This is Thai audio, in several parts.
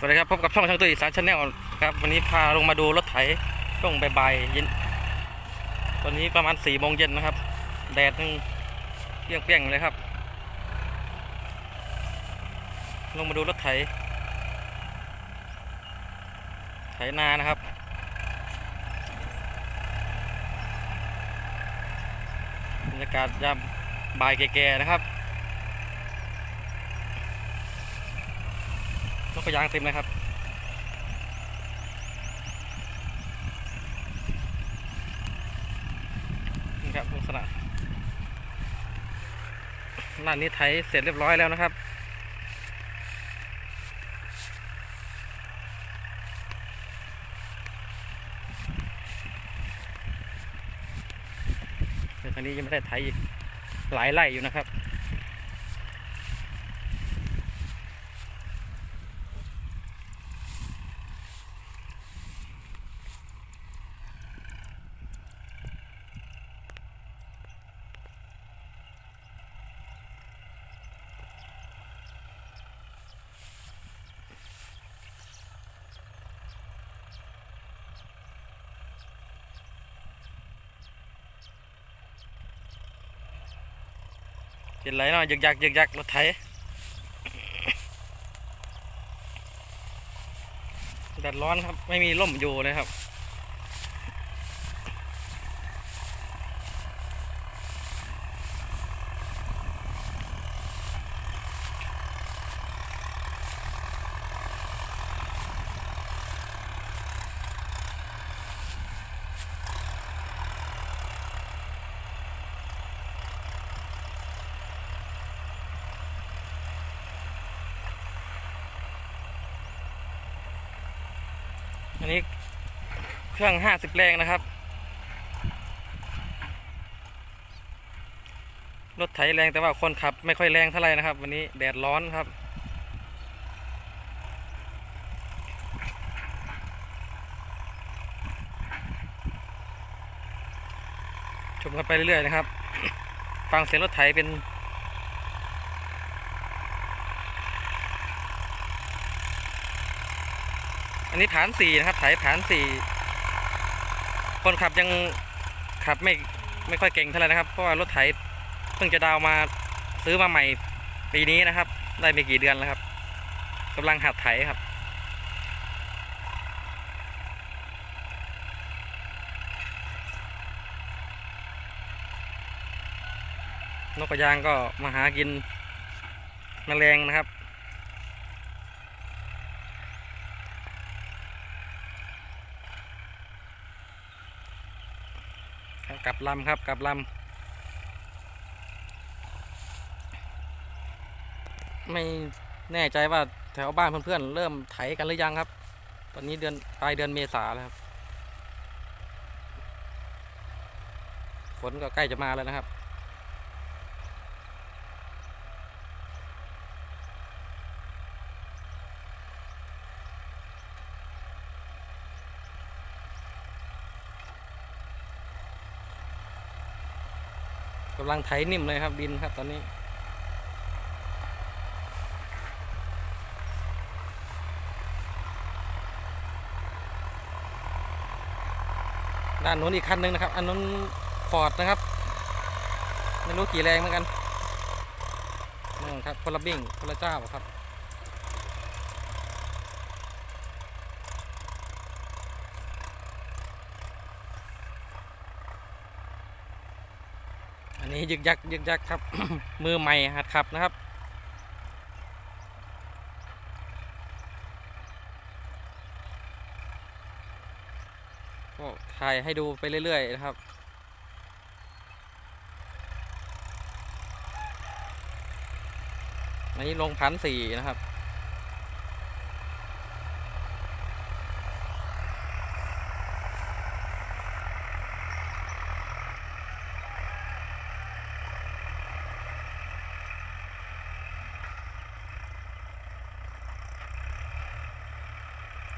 สวัสดีครับพบกับช่องช่างตุ้ยสารชาแนลครับวันนี้พาลงมาดูรถไถช่วงบ่ายๆเย็นตอนนี้ประมาณสี่โมงเย็นนะครับ แดดยังเปรี้ยงๆเลยครับ ลงมาดูรถไถ ไถนานะครับ บรรยากาศยามบ่ายแก่ๆนะครับ นกกระยางเต็มเลยครับนี่ครับลักษณะร้านนี้ไถเสร็จเรียบร้อยแล้วนะครับแต่ตอนนี้ยังไม่ได้ไถอีกหลายไร่อยู่นะครับ เห็นไหลเนาะยึกยักยักยักรถไถแดดร้อนครับ ไม่มีร่มอยู่เลยครับ นนี้เครื่องห้าสิบแรงนะครับ รถไถแรงแต่ว่าคนขับไม่ค่อยแรงเท่าไหร่นะครับ วันนี้แดดร้อนครับชมกันไปเรื่อยๆนะครับ ฟังเสียงรถไถเป็น อันนี้ผานสี่นะครับไถผานสี่คนขับยังขับไม่ไม่ค่อยเก่งเท่าไหร่นะครับเพราะว่ารถไถเพิ่งจะดาวมาซื้อมาใหม่ปีนี้นะครับ ได้ไม่กี่เดือนแล้วครับกำลังหัดไถครับนกกระยางก็มาหากินแมลงนะครับ ครับ กลับลำครับกลับลำไม่แน่ใจว่าแถวบ้านเพื่อนๆเริ่มไถกันหรือยังครับ ตอนนี้เดือนปลายเดือนเมษาแล้วครับฝนก็ใกล้จะมาแล้วนะครับ กำลังไถนิ่มเลยครับดินครับตอนนี้ ด้านนู้นอีกคันหนึ่งนะครับ อันนู้นฟอร์ดนะครับไม่รู้กี่แรงเหมือนกันนั่นครับคนละบิ้งคนละเจ้าครับ นี้ยึกยักยึกยักครับ มือใหม่หัดขับนะครับ ก็ถ่ายให้ดูไปเรื่อยๆนะครับอันนี้ลงพันสี่นะครับ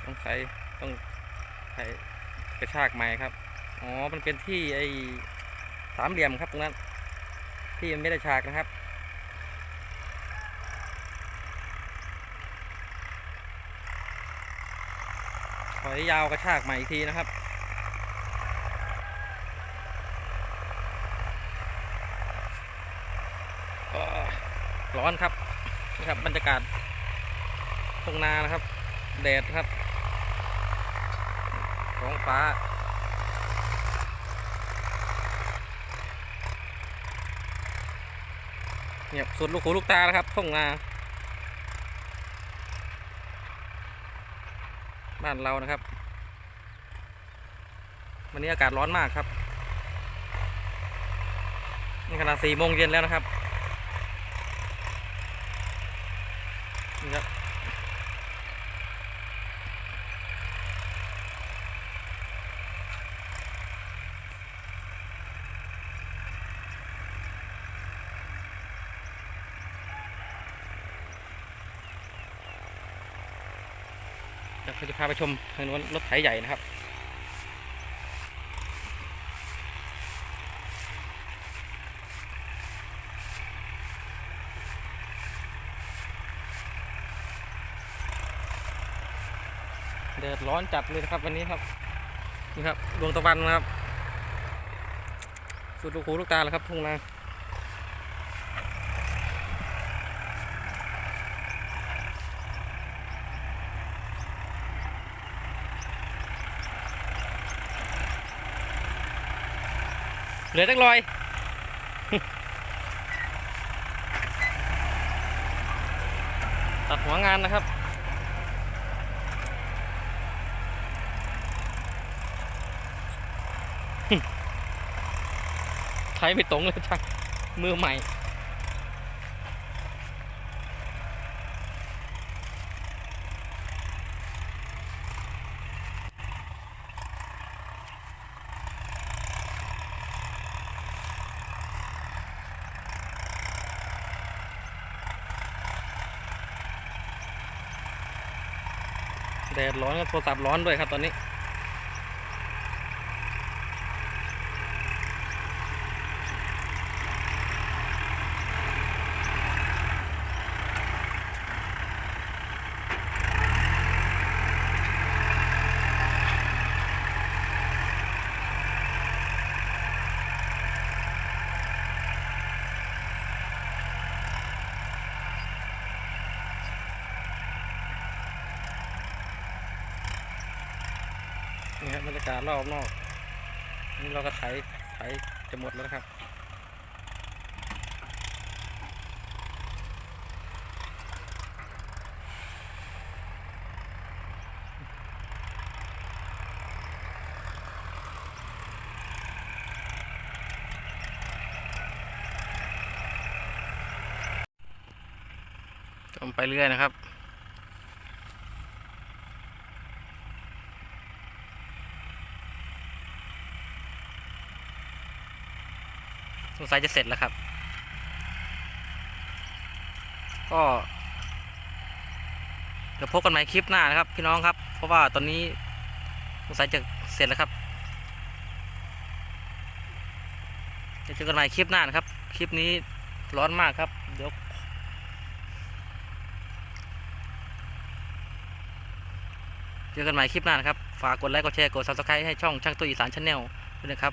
ต้องใส่ต้องใส่กระชากใหม่ครับ อ๋อ มันเป็นที่ไอ้สามเหลี่ยมครับตรงนั้น ที่มันไม่ได้ฉากนะครับถอยยาวกระชากใหม่อีกทีนะครับ ร้อนครับนี่ครับบรรยากาศทุ่งนานะครับ แดดครับ ท้องฟ้าเงียสุดลูกหูลูกตาแล้วครับทุ่งนา บ้านเรานะครับ วันนี้อากาศร้อนมากครับนี่ขนาดสี่โมงเย็นแล้วนะครับนี่ครับ ดี๋ยวเราจะพาไปชมทางนู้นรถไถใหญ่นะครับแดดร้อนจัดเลยนะครับวันนี้ครับนี่ครับดวงตะวันนะครับ สุดลูกหูลูกตาแล้วครับทุ่งนา เหลือจักลอย ตัดหัวงานนะครับไทยไม่ตรงเลยจ้ะมือใหม่ ดดร้อนครับโทรศัพท์ร้อนด้วยครับตอนนี้ นี่ค รรยากาศรอบนอก นี่เราก็ไถไถจะหมดแล้วนะครับไปเรื่อยนะครับ งสัยจะเสร็จแล้วครับ ก็เดี๋ยวพบกันใหม่คลิปหน้านะครับ พี่น้องครับ เพราะว่าตอนนี้สงสัยจะเสร็จแล้วครับเดี๋ยวเจอกันใหม่คลิปหน้านะครับ คลิปนี้ร้อนมากครับ เดี๋ยวเจอกันใหม่คลิปหน้านะครับ ฝากกดไลค์ กดแชร์ กด subscribe ให้ช่องช่างตัวอีสานชาแนลด้วยนะครับ